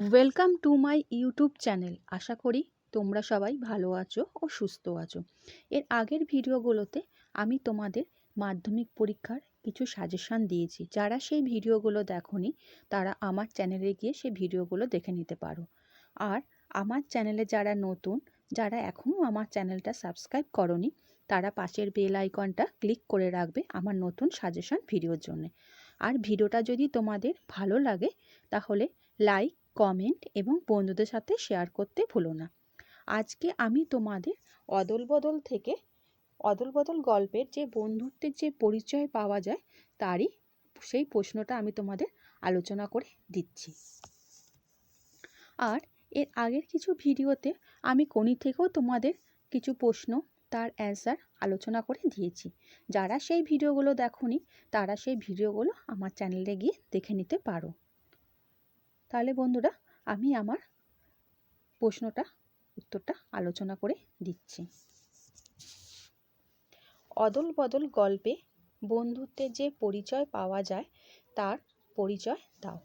Welcome to my YouTube channel আশা করি তোমরা সবাই ভালো আছো ও সুস্থ আছো। এর আগের ভিডিওগুলোতে আমি তোমাদের মাধ্যমিক পরীক্ষার কিছু সাজেশান দিয়েছি। যারা সেই ভিডিওগুলো দেখোনি, তারা আমার চ্যানেলে গিয়ে সেই ভিডিওগুলো দেখে নিতে পারো। আর আমার চ্যানেলে যারা নতুন, যারা এখনও আমার চ্যানেলটা সাবস্ক্রাইব করনি, তারা পাশের বেল আইকনটা ক্লিক করে রাখবে আমার নতুন সাজেশান ভিডিওর জন্য। আর ভিডিওটা যদি তোমাদের ভালো লাগে, তাহলে লাইক কমেন্ট এবং বন্ধুদের সাথে শেয়ার করতে ভুলো না। আজকে আমি তোমাদের অদল বদল থেকে অদল বদল গল্পের যে বন্ধুত্বের যে পরিচয় পাওয়া যায়, তারই সেই প্রশ্নটা আমি তোমাদের আলোচনা করে দিচ্ছি। আর এর আগের কিছু ভিডিওতে আমি কোনি থেকেও তোমাদের কিছু প্রশ্ন, তার অ্যান্সার আলোচনা করে দিয়েছি। যারা সেই ভিডিওগুলো দেখোনি, তারা সেই ভিডিওগুলো আমার চ্যানেলে গিয়ে দেখে নিতে পারো। তাহলে বন্ধুরা, আমি আমার প্রশ্নটা, উত্তরটা আলোচনা করে দিচ্ছি। অদল বদল গল্পে বন্ধুত্বের যে পরিচয় পাওয়া যায়, তার পরিচয় দাও।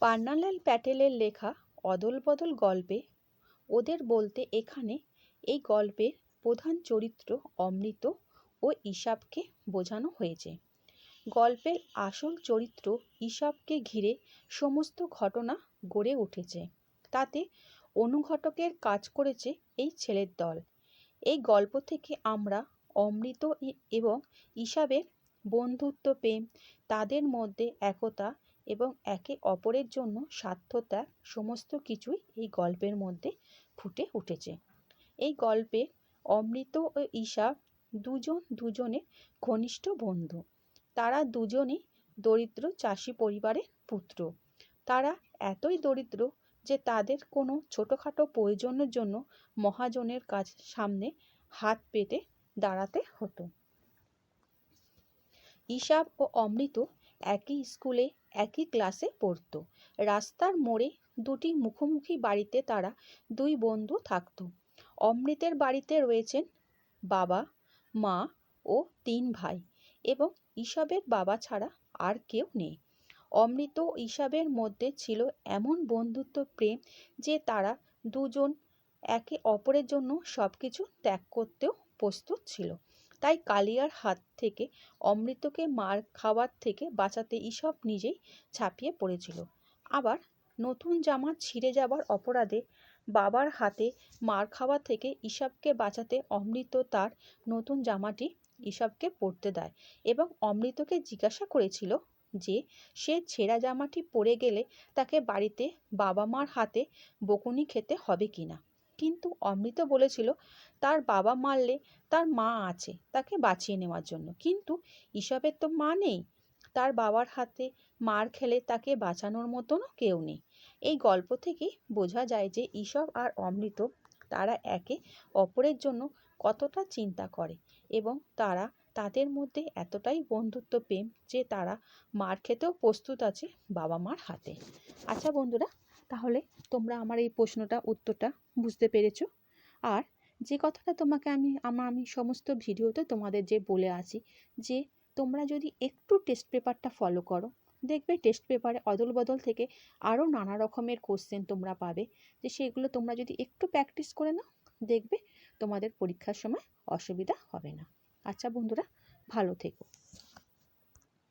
পান্নালাল প্যাটেলের লেখা অদল বদল গল্পে ওদের বলতে এখানে এই গল্পের প্রধান চরিত্র অমৃত ও ঈশাবকে বোঝানো হয়েছে। গল্পের আসল চরিত্র ঈশাবকে ঘিরে সমস্ত ঘটনা গড়ে উঠেছে। তাতে অনুঘটকের কাজ করেছে এই ছেলের দল। এই গল্প থেকে আমরা অমৃত এবং ঈশাবের বন্ধুত্ব প্রেম তাদের মধ্যে একতা এবং একে অপরের জন্য স্বার্থত্যাগ সমস্ত কিছুই এই গল্পের মধ্যে ফুটে উঠেছে। এই গল্পে অমৃত ও ঈশা দুজন দুজনের ঘনিষ্ঠ বন্ধু। তারা দুজনই দরিদ্র চাষি পরিবারের পুত্র। তারা এতই দরিদ্র যে তাদের কোনো ছোটোখাটো প্রয়োজনের জন্য মহাজনের কাছ সামনে হাত পেতে দাঁড়াতে হতো। ঈশাব ও অমৃত একই স্কুলে, একই ক্লাসে পড়ত। রাস্তার মোড়ে দুটি মুখোমুখি বাড়িতে তারা দুই বন্ধু থাকত। অমৃতের বাড়িতে রয়েছেন বাবা, মা ও তিন ভাই। এবং ঈশাবের বাবা ছাড়া আর কেউ নেই। অমৃত ও ঈশাবের মধ্যে ছিল এমন বন্ধুত্ব প্রেম যে তারা দুজন একে অপরের জন্য সব কিছু ত্যাগ করতেও প্রস্তুত ছিল। তাই কালিয়ার হাত থেকে অমৃতকে মার খাওয়ার থেকে বাঁচাতে ঈশব নিজেই ছাপিয়ে পড়েছিল। আবার নতুন জামা ছিঁড়ে যাবার অপরাধে বাবার হাতে মার খাওয়া থেকে ঈশাবকে বাঁচাতে অমৃত তার নতুন জামাটি ঈশাবকে পরতে দেয় এবং অমৃতকে জিজ্ঞাসা করেছিল যে, সে ছেঁড়া জামাটি পরে গেলে তাকে বাড়িতে বাবা মার হাতে বকুনি খেতে হবে কি না? কিন্তু অমৃত বলেছিল, তার বাবা মারলে তার মা আছে তাকে বাঁচিয়ে নেওয়ার জন্য। কিন্তু ঈশাবের তো মা নেই। তার বাবার হাতে মার খেলে তাকে বাঁচানোর মতনও কেউ নেই। এই গল্প থেকেই বোঝা যায় যে ঈশব আর অমৃত তারা একে অপরের জন্য কতটা চিন্তা করে এবং তারা তাদের মধ্যে এতটাই বন্ধুত্ব প্রেম যে তারা মার খেতেও প্রস্তুত আছে বাবা মার হাতে। আচ্ছা বন্ধুরা, তাহলে তোমরা আমার এই প্রশ্নটা উত্তরটা বুঝতে পেরেছ। আর যে কথাটা তোমাকে আমি আমার আমি সমস্ত ভিডিওতে তোমাদের যে বলে আছি যে তোমরা যদি একটু টেস্ট পেপারটা ফলো করো, দেখবে টেস্ট পেপারে অদল বদল থেকে আরও নানা রকমের কোশ্চেন তোমরা পাবে। যে সেগুলো তোমরা যদি একটু প্র্যাকটিস করে নাও, দেখবে তোমাদের পরীক্ষার সময় অসুবিধা হবে না। আচ্ছা বন্ধুরা, ভালো থেকো।